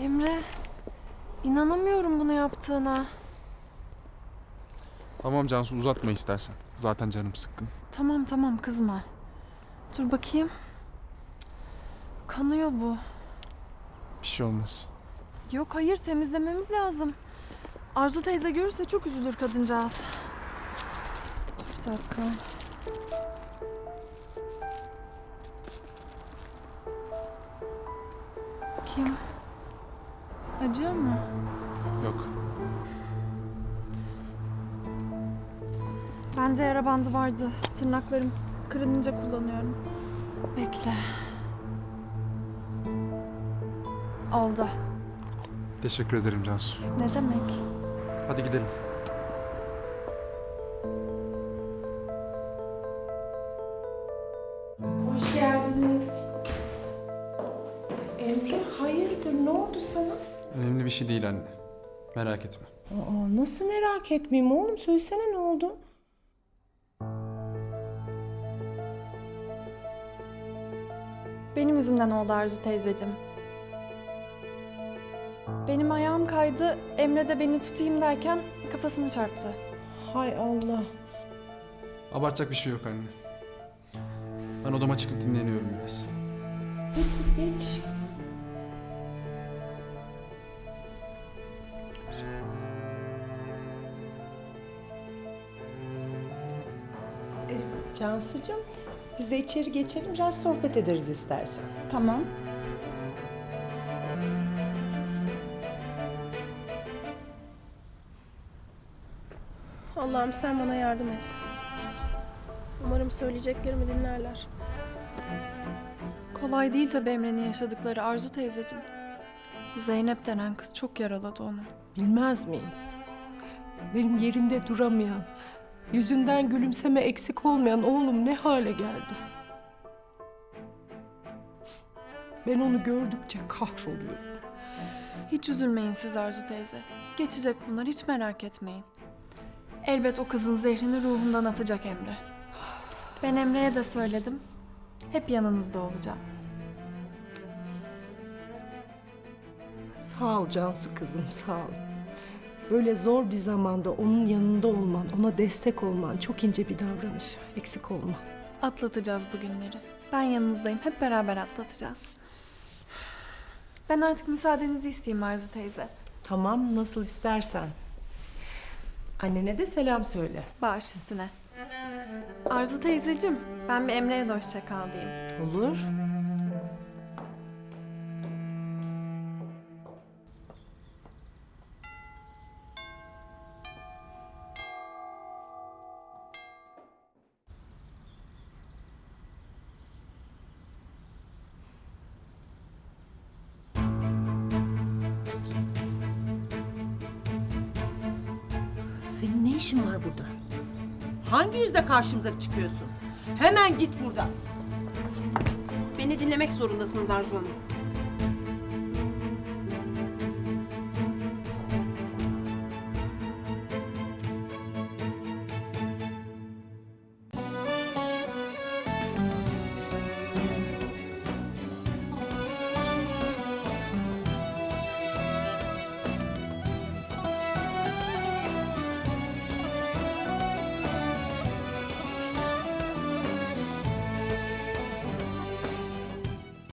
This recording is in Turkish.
Emre, inanamıyorum bunu yaptığına. Tamam Cansu uzatma istersen. Zaten canım sıkkın. Tamam tamam kızma. Dur bakayım. Kanıyor bu. Bir şey olmaz. Yok hayır temizlememiz lazım. Arzu teyze görürse çok üzülür kadıncağız. Bir dakika. Kim? Acıyor mu? Yok. Bende yara bandı vardı. Tırnaklarım kırılınca kullanıyorum. Bekle. Oldu. Teşekkür ederim Cansu. Ne demek? Hadi gidelim. Hoş geldiniz. Emre hayırdır ne oldu sana? Önemli bir şey değil anne. Merak etme. Aa, nasıl merak etmeyeyim oğlum söylesene ne oldu? Benim yüzümden oldu Arzu teyzeciğim. Benim ayağım kaydı. Emre de beni tutayım derken kafasını çarptı. Hay Allah. Abartacak bir şey yok anne. Ben odama çıkıp dinleniyorum biraz. Geç. Ee, Cansucuğum biz de içeri geçelim biraz sohbet ederiz istersen. Tamam. Allah'ım sen bana yardım et. Umarım söyleyeceklerimi dinlerler. Kolay değil tabii Emre'nin yaşadıkları Arzu teyzeciğim. Bu Zeynep denen kız çok yaraladı onu. Bilmez miyim? Benim yerinde duramayan, yüzünden gülümseme eksik olmayan oğlum ne hale geldi? Ben onu gördükçe kahroluyorum. Hiç üzülmeyin siz Arzu teyze. Geçecek bunlar hiç merak etmeyin. Elbet o kızın zehrini ruhundan atacak Emre. Ben Emre'ye de söyledim. Hep yanınızda olacağım. Sağ ol Cansu kızım, sağ ol. Böyle zor bir zamanda onun yanında olman, ona destek olman çok ince bir davranış. Eksik olma. Atlatacağız bu günleri. Ben yanınızdayım. Hep beraber atlatacağız. Ben artık müsaadenizi isteyeyim Arzu teyze. Tamam, nasıl istersen. Annene de selam söyle. Bağış üstüne. Arzu teyzeciğim, ben bir Emre'ye de hoşça kal diyeyim. Olur. Senin ne işin var burada? Hangi yüzle karşımıza çıkıyorsun? Hemen git buradan. Beni dinlemek zorundasınız Arzu Hanım.